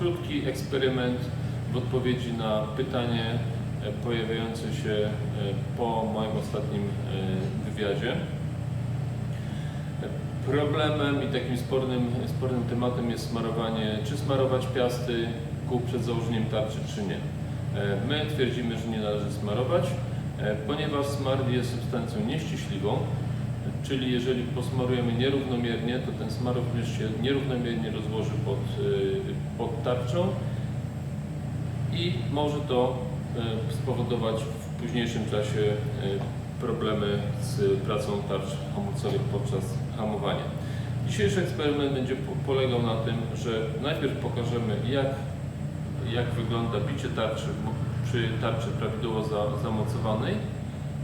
krótki eksperyment w odpowiedzi na pytanie e, pojawiające się e, po moim ostatnim e, wywiadzie. Problemem i takim spornym, spornym tematem jest smarowanie, czy smarować piasty kół przed założeniem tarczy, czy nie. My twierdzimy, że nie należy smarować, ponieważ smar jest substancją nieściśliwą, czyli jeżeli posmarujemy nierównomiernie, to ten smar również się nierównomiernie rozłoży pod, y, pod tarczą i może to e, spowodować w późniejszym czasie e, problemy z pracą tarcz hamulcowych podczas hamowania. Dzisiejszy eksperyment będzie po- polegał na tym, że najpierw pokażemy jak, jak wygląda bicie tarczy przy tarczy prawidłowo za, zamocowanej.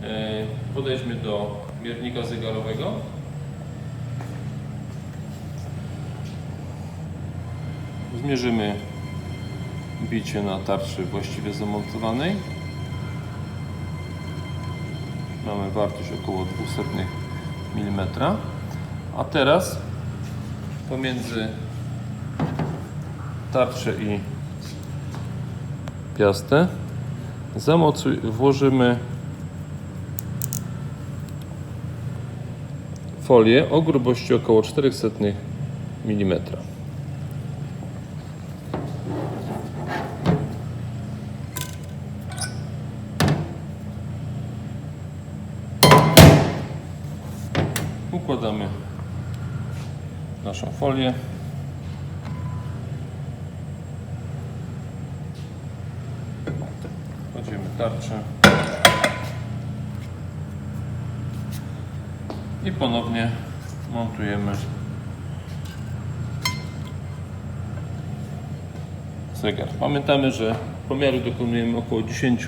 E, Podejdźmy do miernika zegarowego. Zmierzymy bicie na tarczy właściwie zamontowanej. Mamy wartość około 200 mm. A teraz pomiędzy tarczę i piastę zamocuj, włożymy folię o grubości około 400 mm. Układamy naszą folię. Kładziemy tarczę. I ponownie montujemy zegar. Pamiętamy, że pomiaru dokonujemy około 10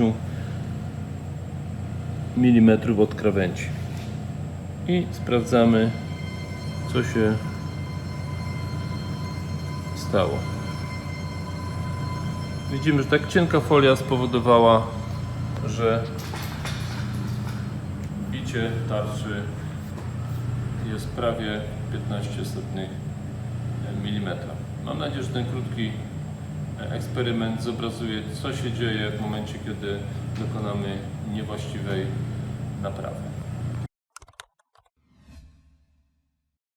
mm od krawędzi i sprawdzamy co się stało. Widzimy, że tak cienka folia spowodowała, że bicie tarczy jest prawie 15 setnych milimetra. Mam nadzieję, że ten krótki eksperyment zobrazuje, co się dzieje w momencie, kiedy dokonamy niewłaściwej naprawy.